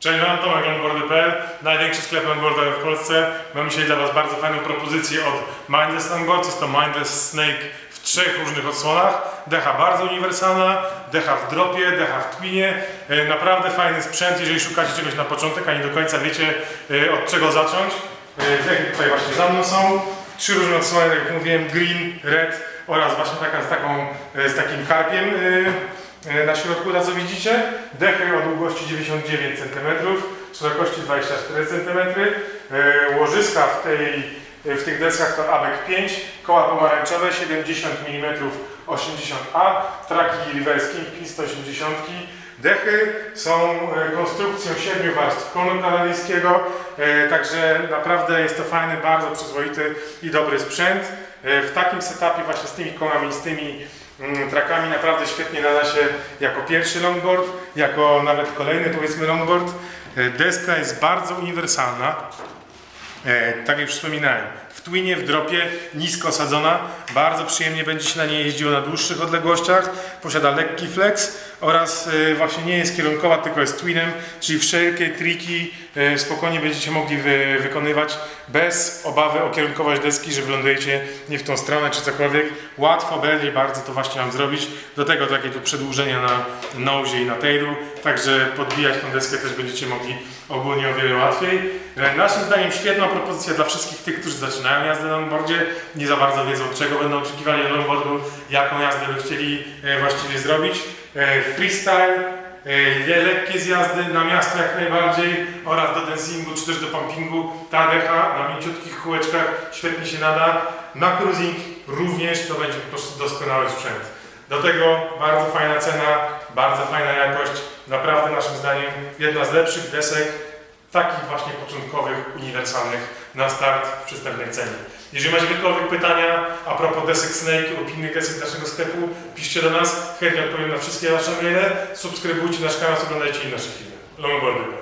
Cześć, mam Tomek Longboardy.pl, największy sklep longboardowy w Polsce. Mam dzisiaj dla Was bardzo fajną propozycję od Mindless Longboards. Jest to Mindless Snake w trzech różnych odsłonach. Decha bardzo uniwersalna, decha w dropie, decha w twinie. E, Naprawdę fajny sprzęt, jeżeli szukacie czegoś na początek, a nie do końca wiecie e, od czego zacząć. E, Dechy tutaj właśnie za mną są. Trzy różne odsłony, tak jak mówiłem, green, red oraz właśnie taka z, taką, z takim karpiem. E, E, na środku, na co widzicie. Dechy o długości 99 cm, szerokości 24 cm. E, Łożyska w, tej, w tych deskach to ABEK 5, koła pomarańczowe 70 mm 80A, traki reverse Kingpin 180 Dechy są e, konstrukcją siedmiu warstw konu kanadyjskiego, e, także naprawdę jest to fajny, bardzo przyzwoity i dobry sprzęt. E, W takim setupie właśnie z tymi kołami, z tymi trakami naprawdę świetnie nada się jako pierwszy longboard, jako nawet kolejny powiedzmy longboard. E, Deska jest bardzo uniwersalna. E, tak jak już wspominałem, w twinie, w dropie, nisko osadzona, bardzo przyjemnie będzie się na niej jeździło na dłuższych odległościach, posiada lekki flex oraz e, właśnie nie jest kierunkowa, tylko jest twinem, czyli wszelkie triki e, spokojnie będziecie mogli wy, wykonywać bez obawy o kierunkowość deski, że wylądujecie nie w tą stronę czy cokolwiek. Łatwo będzie bardzo to właśnie Wam zrobić. Do tego takie tu przedłużenia na nose i na tailu, także podbijać tą deskę też będziecie mogli ogólnie o wiele łatwiej. E, Naszym zdaniem świetna propozycja dla wszystkich tych, którzy zaczynają jazdę na longboardzie, nie za bardzo wiedzą czego będą oczekiwali od longboardu, jaką jazdę by chcieli e, właściwie zrobić. E, Freestyle, e, lekkie zjazdy na miasto jak najbardziej oraz do dancingu czy też do pumpingu. Ta decha na mięciutkich kółeczkach świetnie się nada. Na cruising również to będzie po prostu doskonały sprzęt. Do tego bardzo fajna cena, bardzo fajna jakość. Naprawdę naszym zdaniem jedna z lepszych desek, takich właśnie początkowych, uniwersalnych na start w przystępnej cenie. Jeżeli macie jakiekolwiek pytania a propos desek Snake lub innych desek naszego sklepu, piszcie do nas, chętnie odpowiem na wszystkie wasze maile, subskrybujcie nasz kanał, oglądajcie i nasze filmy. Longboardy.